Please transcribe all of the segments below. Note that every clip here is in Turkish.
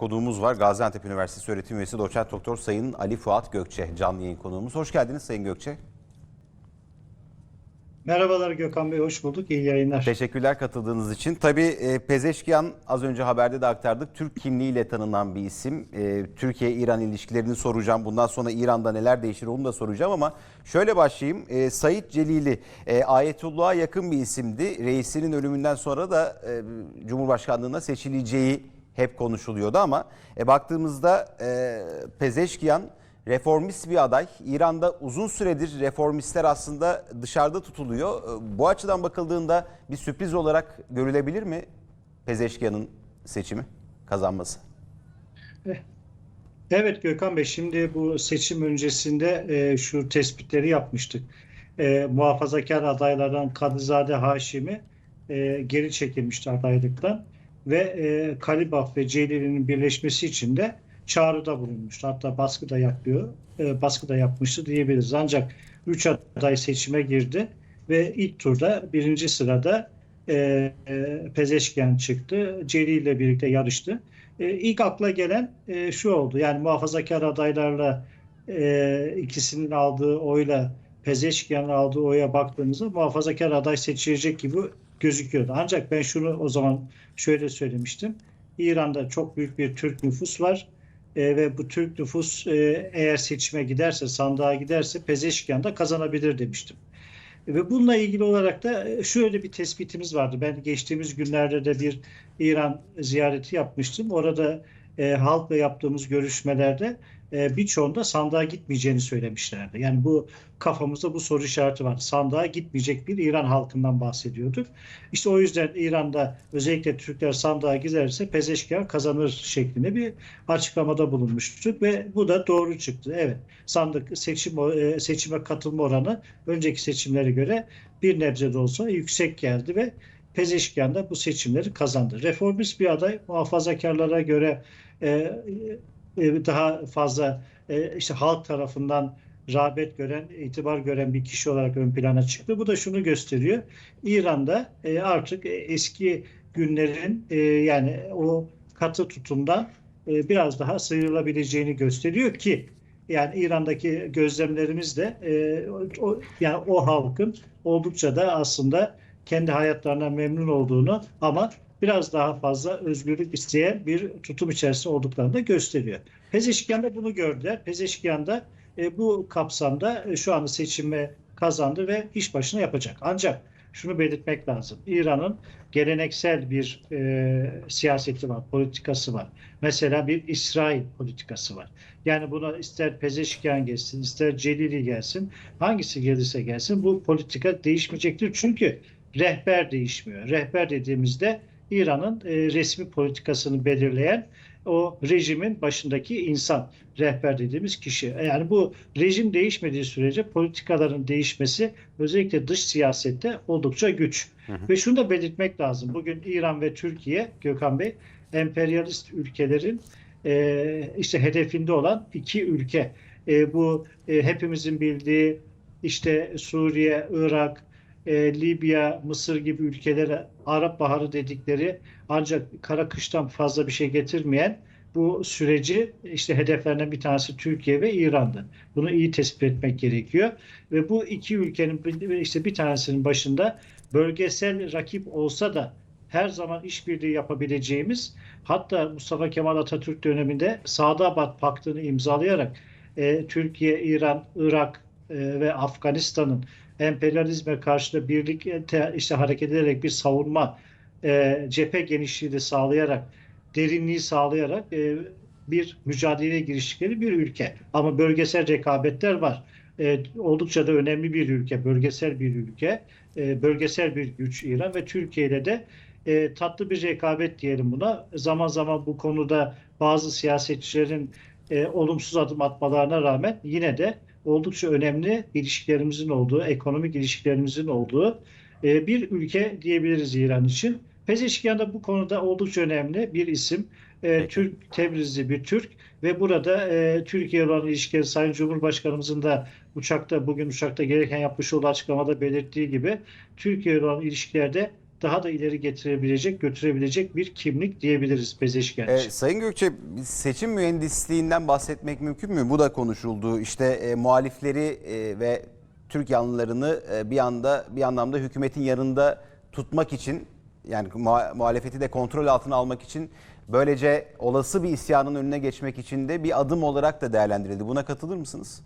Konuğumuz var. Gaziantep Üniversitesi öğretim üyesi doçent doktor Sayın Ali Fuat Gökçe canlı yayın konuğumuz. Hoş geldiniz Sayın Gökçe. Merhabalar Gökhan Bey, hoş bulduk. İyi yayınlar. Teşekkürler katıldığınız için. Tabii e, Pezeşkiyan az önce haberde de aktardık. Türk kimliğiyle tanınan bir isim. E, Türkiye-İran ilişkilerini soracağım. Bundan sonra İran'da neler değişir onu da soracağım ama şöyle başlayayım. E, Said Celili e, Ayetullah'a yakın bir isimdi. Reisinin ölümünden sonra da e, Cumhurbaşkanlığına seçileceği hep konuşuluyordu ama e, baktığımızda e, Pezeşkiyan reformist bir aday. İran'da uzun süredir reformistler aslında dışarıda tutuluyor. E, Bu açıdan bakıldığında bir sürpriz olarak görülebilir mi Pezeşkiyan'ın seçimi, kazanması? Evet Gökhan Bey, şimdi bu seçim öncesinde e, şu tespitleri yapmıştık. E, muhafazakar adaylardan Kadızade Haşimi e, geri çekilmişti adaylıktan ve e, Kalibaf ve Celili'nin birleşmesi için de çağrıda bulunmuştu. Hatta baskı da yapıyor, e, baskı da yapmıştı diyebiliriz. Ancak 3 aday seçime girdi ve ilk turda birinci sırada e, e, Pezeşkiyan çıktı. Celil ile birlikte yarıştı. E, ilk akla gelen e, şu oldu. Yani muhafazakar adaylarla e, ikisinin aldığı oyla Pezeşkiyan'ın aldığı oya baktığımızda muhafazakar aday seçilecek gibi gözüküyordu. Ancak ben şunu o zaman şöyle söylemiştim. İran'da çok büyük bir Türk nüfus var. E, ve bu Türk nüfus e, eğer seçime giderse, sandığa giderse Pezeşkiyan da kazanabilir demiştim. Ve bununla ilgili olarak da e, şöyle bir tespitimiz vardı. Ben geçtiğimiz günlerde de bir İran ziyareti yapmıştım. Orada e, halkla yaptığımız görüşmelerde e, birçoğunda sandığa gitmeyeceğini söylemişlerdi. Yani bu kafamızda bu soru işareti vardı. Sandığa gitmeyecek bir İran halkından bahsediyorduk. İşte o yüzden İran'da özellikle Türkler sandığa giderse Pezeşkiyan kazanır şeklinde bir açıklamada bulunmuştuk ve bu da doğru çıktı. Evet, sandık seçim e, seçime katılma oranı önceki seçimlere göre bir nebze de olsa yüksek geldi ve Pezeşkiyan da bu seçimleri kazandı. Reformist bir aday muhafazakarlara göre e, daha fazla e, işte halk tarafından rağbet gören, itibar gören bir kişi olarak ön plana çıktı. Bu da şunu gösteriyor. İran'da e, artık eski günlerin e, yani o katı tutumdan e, biraz daha sıyrılabileceğini gösteriyor ki yani İran'daki gözlemlerimiz de o, yani o halkın oldukça da aslında kendi hayatlarına memnun olduğunu ama biraz daha fazla özgürlük isteyen bir tutum içerisinde olduklarını da gösteriyor. Pezeşkiyan da bunu gördüler. Pezeşkiyan da e, bu kapsamda e, şu anda seçimi kazandı ve iş başına yapacak. Ancak şunu belirtmek lazım. İran'ın geleneksel bir e, siyaseti var, politikası var. Mesela bir İsrail politikası var. Yani buna ister Pezeşkiyan gelsin, ister Celili gelsin, hangisi gelirse gelsin bu politika değişmeyecektir. Çünkü rehber değişmiyor. Rehber dediğimizde İran'ın e, resmi politikasını belirleyen o rejimin başındaki insan, rehber dediğimiz kişi. Yani bu rejim değişmediği sürece politikaların değişmesi özellikle dış siyasette oldukça güç. Hı hı. Ve şunu da belirtmek lazım. Bugün İran ve Türkiye, Gökhan Bey, emperyalist ülkelerin e, işte hedefinde olan iki ülke. E, bu e, hepimizin bildiği işte Suriye, Irak, e, Libya, Mısır gibi ülkelere Arap Baharı dedikleri ancak kara kıştan fazla bir şey getirmeyen bu süreci işte hedeflerinden bir tanesi Türkiye ve İran'dı. Bunu iyi tespit etmek gerekiyor. Ve bu iki ülkenin işte bir tanesinin başında bölgesel rakip olsa da her zaman işbirliği yapabileceğimiz hatta Mustafa Kemal Atatürk döneminde Sadabat Paktı'nı imzalayarak e, Türkiye, İran, Irak e, ve Afganistan'ın emperyalizme karşı da birlikte işte hareket ederek bir savunma e, cephe genişliği de sağlayarak derinliği sağlayarak e, bir mücadeleye giriştikleri bir ülke. Ama bölgesel rekabetler var. E, oldukça da önemli bir ülke, bölgesel bir ülke, e, bölgesel bir güç İran ve Türkiye'de de e, tatlı bir rekabet diyelim buna. Zaman zaman bu konuda bazı siyasetçilerin e, olumsuz adım atmalarına rağmen yine de oldukça önemli ilişkilerimizin olduğu, ekonomik ilişkilerimizin olduğu e, bir ülke diyebiliriz İran için. Pezeşkiyan da bu konuda oldukça önemli bir isim. E, Türk Tebrizli bir Türk ve burada e, Türkiye olan ilişkileri Sayın Cumhurbaşkanımızın da uçakta bugün uçakta gereken yapmış olduğu açıklamada belirttiği gibi Türkiye olan ilişkilerde daha da ileri getirebilecek, götürebilecek bir kimlik diyebiliriz Pezeşkiyan E. Sayın Gökçe seçim mühendisliğinden bahsetmek mümkün mü? Bu da konuşuldu. İşte e, muhalifleri e, ve Türk yanlılarını e, bir anda bir anlamda hükümetin yanında tutmak için yani muha- muhalefeti de kontrol altına almak için böylece olası bir isyanın önüne geçmek için de bir adım olarak da değerlendirildi. Buna katılır mısınız?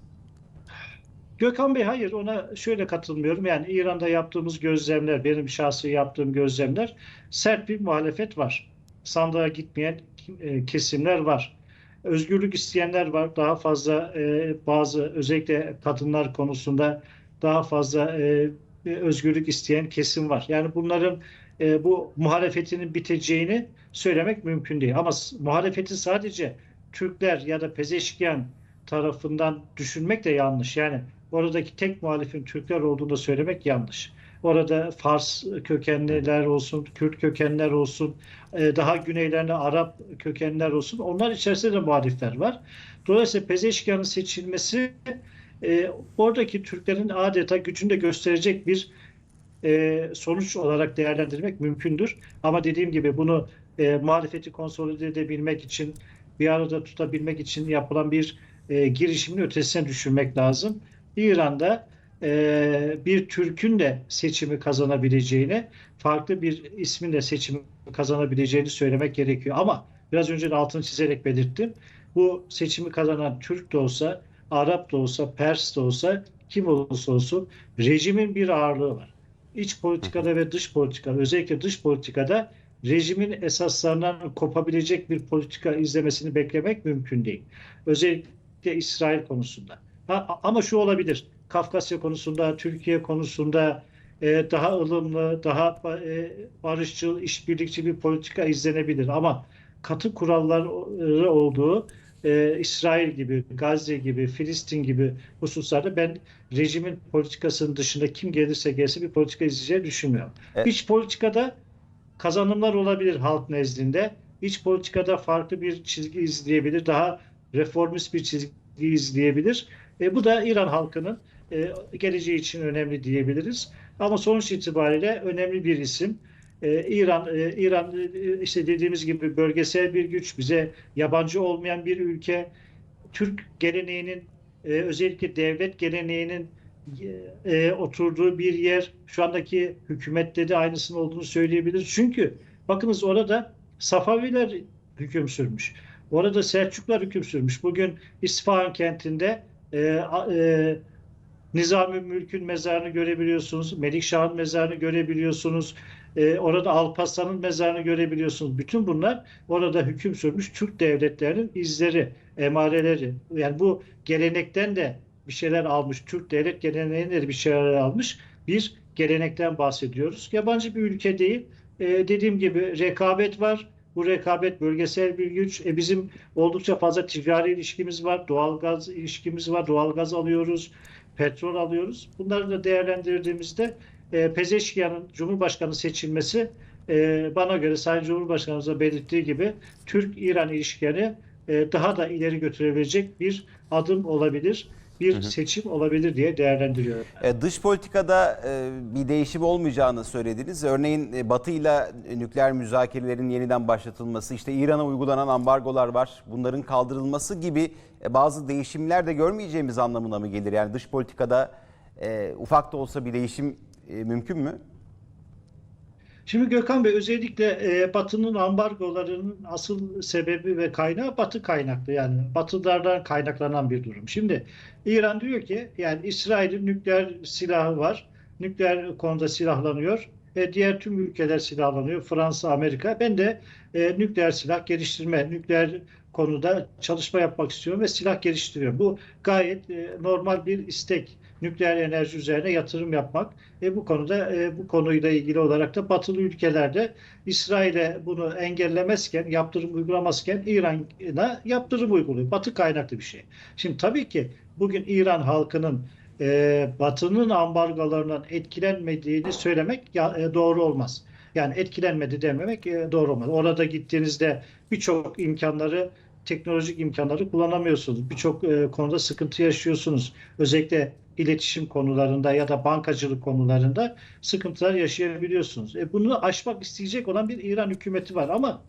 Gökhan Bey hayır ona şöyle katılmıyorum. Yani İran'da yaptığımız gözlemler, benim şahsi yaptığım gözlemler sert bir muhalefet var. Sandığa gitmeyen e, kesimler var. Özgürlük isteyenler var. Daha fazla e, bazı özellikle kadınlar konusunda daha fazla e, özgürlük isteyen kesim var. Yani bunların bu muhalefetinin biteceğini söylemek mümkün değil. Ama muhalefeti sadece Türkler ya da Pezeşkiyan tarafından düşünmek de yanlış. Yani oradaki tek muhalifin Türkler olduğunu da söylemek yanlış. Orada Fars kökenliler olsun, Kürt kökenler olsun, e, daha güneylerinde Arap kökenler olsun. Onlar içerisinde de muhalifler var. Dolayısıyla Pezeşkiyan'ın seçilmesi e, oradaki Türklerin adeta gücünü de gösterecek bir e, sonuç olarak değerlendirmek mümkündür. Ama dediğim gibi bunu muhalefeti konsolide edebilmek için, bir arada tutabilmek için yapılan bir e, girişimin ötesine düşürmek lazım. İran'da e, bir Türk'ün de seçimi kazanabileceğini, farklı bir ismin de seçimi kazanabileceğini söylemek gerekiyor. Ama biraz önce de altını çizerek belirttim. Bu seçimi kazanan Türk de olsa, Arap da olsa, Pers de olsa, kim olursa olsun rejimin bir ağırlığı var. İç politikada ve dış politikada, özellikle dış politikada rejimin esaslarından kopabilecek bir politika izlemesini beklemek mümkün değil. Özellikle İsrail konusunda. Ha, ama şu olabilir. Kafkasya konusunda, Türkiye konusunda e, daha ılımlı, daha e, barışçıl, işbirlikçi bir politika izlenebilir. Ama katı kuralları olduğu e, İsrail gibi, Gazze gibi, Filistin gibi hususlarda ben rejimin politikasının dışında kim gelirse gelsin bir politika izleyeceğini düşünmüyorum. Evet. İç politikada kazanımlar olabilir halk nezdinde. İç politikada farklı bir çizgi izleyebilir. Daha reformist bir çizgi izleyebilir. E, bu da İran halkının e, geleceği için önemli diyebiliriz. Ama sonuç itibariyle önemli bir isim. E, İran, e, İran e, işte dediğimiz gibi bölgesel bir güç, bize yabancı olmayan bir ülke. Türk geleneğinin e, özellikle devlet geleneğinin e, oturduğu bir yer. Şu andaki hükümette de aynısının olduğunu söyleyebiliriz. Çünkü bakınız orada Safaviler hüküm sürmüş. Orada Selçuklar hüküm sürmüş. Bugün İsfahan kentinde e, e, Nizami Mülk'ün mezarını görebiliyorsunuz. Melikşah'ın mezarını görebiliyorsunuz. E, orada Alparslan'ın mezarını görebiliyorsunuz. Bütün bunlar orada hüküm sürmüş Türk devletlerinin izleri, emareleri. Yani bu gelenekten de bir şeyler almış. Türk devlet geleneğinde de bir şeyler almış. Bir gelenekten bahsediyoruz. Yabancı bir ülke değil. E, dediğim gibi rekabet var. Bu rekabet bölgesel bir güç. E, bizim oldukça fazla ticari ilişkimiz var. Doğalgaz ilişkimiz var. Doğalgaz alıyoruz. Petrol alıyoruz. Bunları da değerlendirdiğimizde e, Pezeşkiyan'ın Cumhurbaşkanı seçilmesi e, bana göre Sayın Cumhurbaşkanımızın belirttiği gibi Türk-İran ilişkilerini e, daha da ileri götürebilecek bir adım olabilir, bir seçim olabilir diye değerlendiriyorum. E, Dış politikada e, bir değişim olmayacağını söylediniz. Örneğin e, Batı ile nükleer müzakerelerin yeniden başlatılması, işte İran'a uygulanan ambargolar var. Bunların kaldırılması gibi e, bazı değişimler de görmeyeceğimiz anlamına mı gelir? Yani dış politikada e, ufak da olsa bir değişim e, mümkün mü? Şimdi Gökhan Bey özellikle e, Batı'nın ambargolarının asıl sebebi ve kaynağı Batı kaynaklı yani Batılardan kaynaklanan bir durum. Şimdi İran diyor ki yani İsrail'in nükleer silahı var. Nükleer konuda silahlanıyor. E, diğer tüm ülkeler silahlanıyor. Fransa, Amerika. Ben de e, nükleer silah geliştirme, nükleer konuda çalışma yapmak istiyorum ve silah geliştiriyorum. Bu gayet e, normal bir istek. Nükleer enerji üzerine yatırım yapmak. E, bu konuda e, bu konuyla ilgili olarak da batılı ülkelerde İsrail'e bunu engellemezken, yaptırım uygulamazken İran'a yaptırım uyguluyor. Batı kaynaklı bir şey. Şimdi tabii ki bugün İran halkının e, Batı'nın ambargolarından etkilenmediğini söylemek ya- e, doğru olmaz. Yani etkilenmedi dememek e, doğru olmaz. Orada gittiğinizde birçok imkanları teknolojik imkanları kullanamıyorsunuz. Birçok e, konuda sıkıntı yaşıyorsunuz. Özellikle iletişim konularında ya da bankacılık konularında sıkıntılar yaşayabiliyorsunuz. E, bunu aşmak isteyecek olan bir İran hükümeti var ama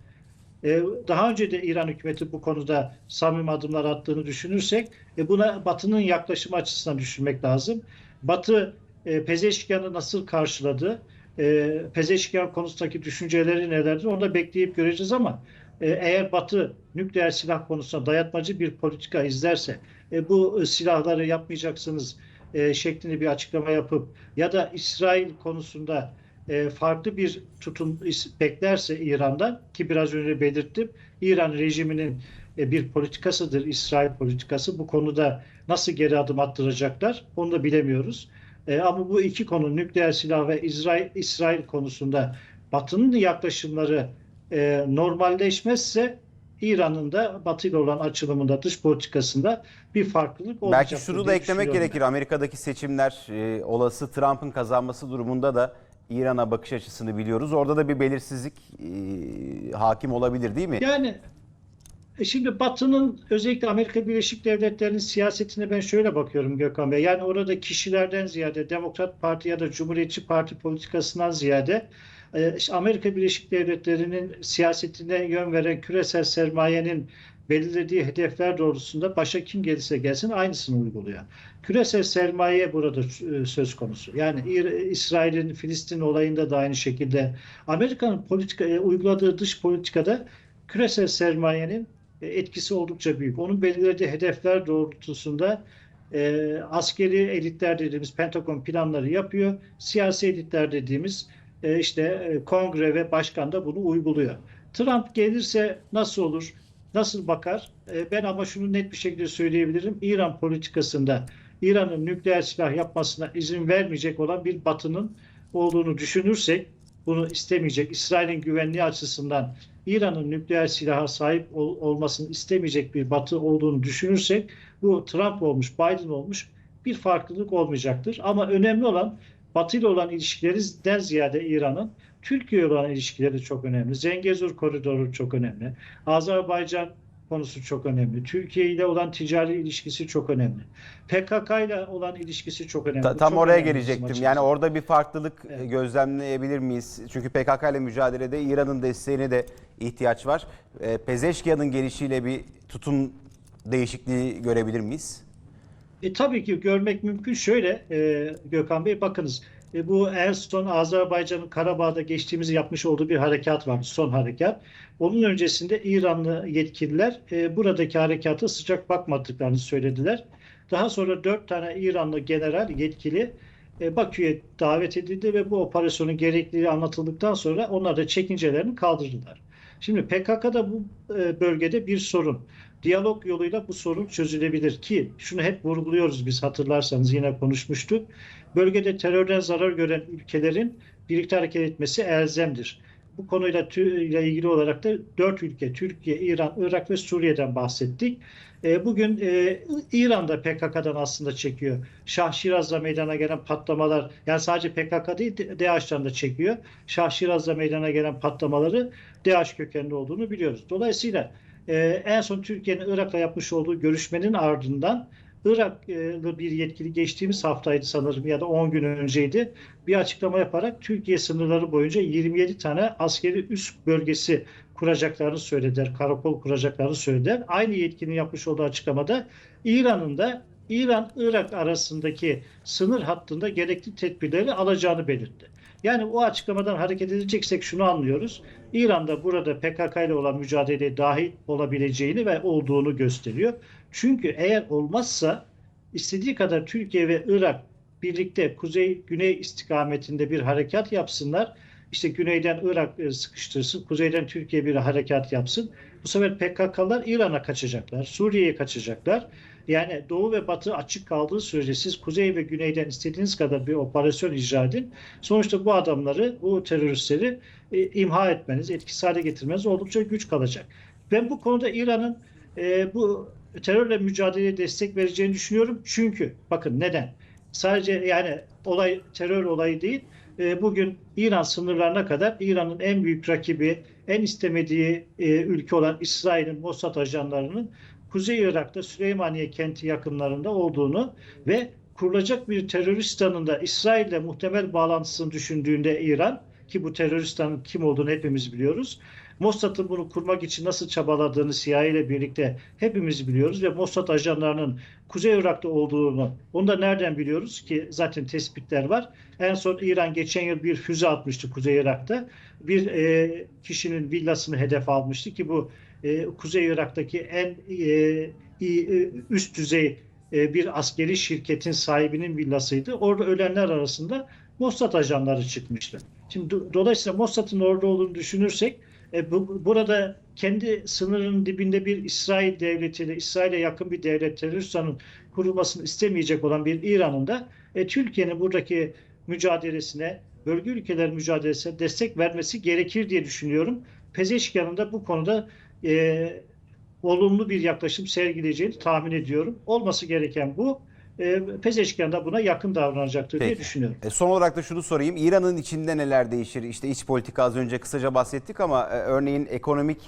e, daha önce de İran hükümeti bu konuda samimi adımlar attığını düşünürsek e, buna Batı'nın yaklaşımı açısından düşünmek lazım. Batı e, Pezeşkian'ı nasıl karşıladı? E, Pezeşkian konusundaki düşünceleri nelerdir? Onu da bekleyip göreceğiz ama e, eğer Batı nükleer silah konusunda dayatmacı bir politika izlerse e, bu silahları yapmayacaksınız e, şeklinde bir açıklama yapıp ya da İsrail konusunda e, farklı bir tutum beklerse İran'dan ki biraz önce belirttim İran rejiminin e, bir politikasıdır İsrail politikası bu konuda nasıl geri adım attıracaklar onu da bilemiyoruz. E, ama bu iki konu nükleer silah ve İsrail, İsrail konusunda Batı'nın yaklaşımları e, normalleşmezse İran'ın da Batı ile olan açılımında dış politikasında bir farklılık olacaktır. Belki şunu da eklemek gerekir. Amerika'daki seçimler e, olası Trump'ın kazanması durumunda da İran'a bakış açısını biliyoruz. Orada da bir belirsizlik e, hakim olabilir değil mi? Yani e, şimdi Batı'nın özellikle Amerika Birleşik Devletleri'nin siyasetine ben şöyle bakıyorum Gökhan Bey. Yani orada kişilerden ziyade Demokrat Parti ya da Cumhuriyetçi Parti politikasından ziyade işte Amerika Birleşik Devletleri'nin siyasetine yön veren küresel sermayenin belirlediği hedefler doğrultusunda başa kim gelirse gelsin aynısını uyguluyor. Küresel sermaye burada e, söz konusu. Yani İsrail'in Filistin olayında da aynı şekilde Amerika'nın politika e, uyguladığı dış politikada küresel sermayenin e, etkisi oldukça büyük. Onun belirlediği hedefler doğrultusunda e, askeri elitler dediğimiz Pentagon planları yapıyor. Siyasi elitler dediğimiz e, işte e, kongre ve başkan da bunu uyguluyor. Trump gelirse nasıl olur? Nasıl bakar? E, ben ama şunu net bir şekilde söyleyebilirim. İran politikasında İran'ın nükleer silah yapmasına izin vermeyecek olan bir batının olduğunu düşünürsek bunu istemeyecek. İsrail'in güvenliği açısından İran'ın nükleer silaha sahip ol- olmasını istemeyecek bir batı olduğunu düşünürsek bu Trump olmuş, Biden olmuş bir farklılık olmayacaktır. Ama önemli olan Batı ile olan ilişkilerinden ziyade İran'ın Türkiye ile olan ilişkileri çok önemli. Zengezur koridoru çok önemli. Azerbaycan konusu çok önemli. Türkiye ile olan ticari ilişkisi çok önemli. PKK ile olan ilişkisi çok önemli. Ta- tam çok oraya önemli gelecektim. Yani orada bir farklılık e, Evet. gözlemleyebilir miyiz? Çünkü PKK ile mücadelede İran'ın desteğine de ihtiyaç var. E, Pezeşkiyan'ın gelişiyle bir tutum değişikliği görebilir miyiz? E, tabii ki görmek mümkün. Şöyle e, Gökhan Bey bakınız. E, bu en son Azerbaycan'ın Karabağ'da geçtiğimiz yapmış olduğu bir harekat var. Son harekat. Onun öncesinde İranlı yetkililer e, buradaki harekata sıcak bakmadıklarını söylediler. Daha sonra dört tane İranlı general yetkili e, Bakü'ye davet edildi ve bu operasyonun gerekliliği anlatıldıktan sonra onlar da çekincelerini kaldırdılar. Şimdi PKK'da bu e, bölgede bir sorun. Diyalog yoluyla bu sorun çözülebilir ki şunu hep vurguluyoruz biz hatırlarsanız yine konuşmuştuk. Bölgede terörden zarar gören ülkelerin birlikte hareket etmesi elzemdir. Bu konuyla ile ilgili olarak da dört ülke Türkiye, İran, Irak ve Suriye'den bahsettik. E, Bugün e, İran'da PKK'dan aslında çekiyor. Şah Şiraz'da meydana gelen patlamalar yani sadece PKK değil DAEŞ'ten de çekiyor. Şah Şiraz'da meydana gelen patlamaları DAEŞ kökenli olduğunu biliyoruz. Dolayısıyla e, en son Türkiye'nin Irak'la yapmış olduğu görüşmenin ardından Iraklı bir yetkili geçtiğimiz haftaydı sanırım ya da 10 gün önceydi. Bir açıklama yaparak Türkiye sınırları boyunca 27 tane askeri üst bölgesi kuracaklarını söylediler. Karakol kuracaklarını söylediler. Aynı yetkinin yapmış olduğu açıklamada İran'ın da İran-Irak arasındaki sınır hattında gerekli tedbirleri alacağını belirtti. Yani o açıklamadan hareket edeceksek şunu anlıyoruz. İran'da burada PKK ile olan mücadeleye dahil olabileceğini ve olduğunu gösteriyor. Çünkü eğer olmazsa istediği kadar Türkiye ve Irak birlikte kuzey-güney istikametinde bir harekat yapsınlar. İşte güneyden Irak e, sıkıştırsın, kuzeyden Türkiye bir harekat yapsın. Bu sefer PKK'lar İran'a kaçacaklar, Suriye'ye kaçacaklar. Yani Doğu ve Batı açık kaldığı sürece siz kuzey ve güneyden istediğiniz kadar bir operasyon icra edin. Sonuçta bu adamları, bu teröristleri e, imha etmeniz, etkisiz hale getirmeniz oldukça güç kalacak. Ben bu konuda İran'ın e, bu terörle mücadeleye destek vereceğini düşünüyorum. Çünkü bakın neden? Sadece yani olay terör olayı değil. E, bugün İran sınırlarına kadar İran'ın en büyük rakibi, en istemediği e, ülke olan İsrail'in Mossad ajanlarının Kuzey Irak'ta Süleymaniye kenti yakınlarında olduğunu ve kurulacak bir teröristanın da İsrail'le muhtemel bağlantısını düşündüğünde İran ki bu teröristin kim olduğunu hepimiz biliyoruz. Mossad'ın bunu kurmak için nasıl çabaladığını CIA ile birlikte hepimiz biliyoruz ve Mossad ajanlarının Kuzey Irak'ta olduğunu onu da nereden biliyoruz ki zaten tespitler var. En son İran geçen yıl bir füze atmıştı Kuzey Irak'ta. Bir e, kişinin villasını hedef almıştı ki bu e, Kuzey Irak'taki en e, iyi, üst düzey e, bir askeri şirketin sahibinin villasıydı. Orada ölenler arasında Mossad ajanları çıkmıştı. Şimdi do- dolayısıyla Mossad'ın orada olduğunu düşünürsek e, bu, burada kendi sınırının dibinde bir İsrail devletiyle, İsrail'e yakın bir devlet teröristanın kurulmasını istemeyecek olan bir İran'ın da e, Türkiye'nin buradaki mücadelesine, bölge ülkeler mücadelesine destek vermesi gerekir diye düşünüyorum. Pezeşkan'ın da bu konuda e, olumlu bir yaklaşım sergileyeceğini tahmin ediyorum. Olması gereken bu. E, Pezeşkan da buna yakın davranacaktır diye Peki. düşünüyorum. E, Son olarak da şunu sorayım. İran'ın içinde neler değişir? İşte iç politika az önce kısaca bahsettik ama e, örneğin ekonomik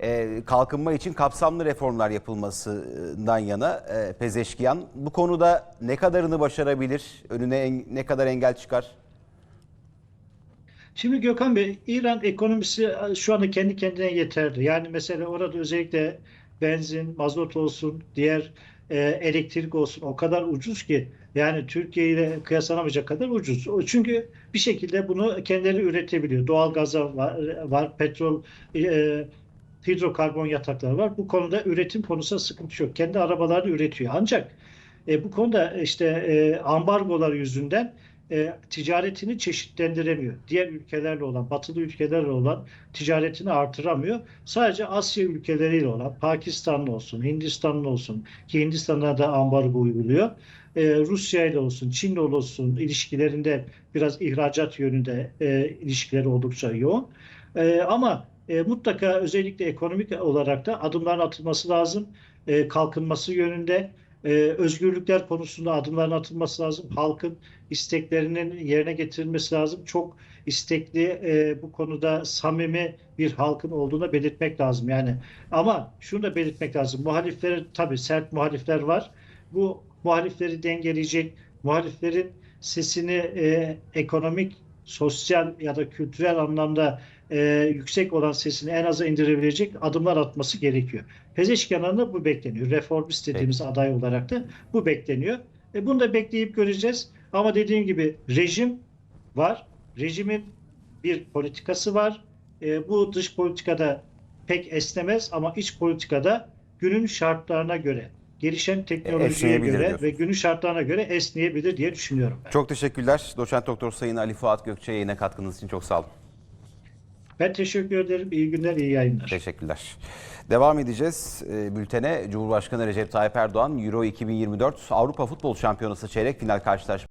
e, kalkınma için kapsamlı reformlar yapılmasından yana e, Pezeşkiyan. Bu konuda ne kadarını başarabilir? Önüne en- ne kadar engel çıkar? Şimdi Gökhan Bey, İran ekonomisi e, şu anda kendi kendine yeterli. Yani mesela orada özellikle benzin, mazot olsun, diğer e, elektrik olsun o kadar ucuz ki yani Türkiye ile kıyaslanamayacak kadar ucuz. Çünkü bir şekilde bunu kendileri üretebiliyor. Doğal gaza var, var petrol, e, hidrokarbon yatakları var. Bu konuda üretim konusunda sıkıntı yok. Kendi arabalarını üretiyor. Ancak e, bu konuda işte e, ambargolar yüzünden e, ticaretini çeşitlendiremiyor. Diğer ülkelerle olan, batılı ülkelerle olan ticaretini artıramıyor. Sadece Asya ülkeleriyle olan, Pakistanlı olsun, Hindistanlı olsun ki Hindistan'a da ambargo uyguluyor. E, Rusya ile olsun, Çin'le olsun ilişkilerinde biraz ihracat yönünde e, ilişkileri oldukça yoğun. E, ama e, mutlaka özellikle ekonomik olarak da adımların atılması lazım. E, kalkınması yönünde e, özgürlükler konusunda adımların atılması lazım. Halkın isteklerinin yerine getirilmesi lazım. Çok istekli e, bu konuda samimi bir halkın olduğunu belirtmek lazım. Yani ama şunu da belirtmek lazım. Muhalifler tabii sert muhalifler var. Bu muhalifleri dengeleyecek, muhaliflerin sesini e, ekonomik, sosyal ya da kültürel anlamda e, yüksek olan sesini en aza indirebilecek adımlar atması gerekiyor. Pezeşkan'dan da bu bekleniyor. Reformist dediğimiz aday olarak da bu bekleniyor. E, bunu da bekleyip göreceğiz. Ama dediğim gibi rejim var. Rejimin bir politikası var. E, bu dış politikada pek esnemez ama iç politikada günün şartlarına göre, gelişen teknolojiye göre diyorsun. ve günün şartlarına göre esneyebilir diye düşünüyorum. ben. Çok teşekkürler. Doçent Doktor Sayın Ali Fuat Gökçe yayına katkınız için çok sağ olun. Ben teşekkür ederim. İyi günler, iyi yayınlar. Teşekkürler. Devam edeceğiz e, bültene. Cumhurbaşkanı Recep Tayyip Erdoğan Euro 2024 Avrupa Futbol Şampiyonası çeyrek final karşılaşması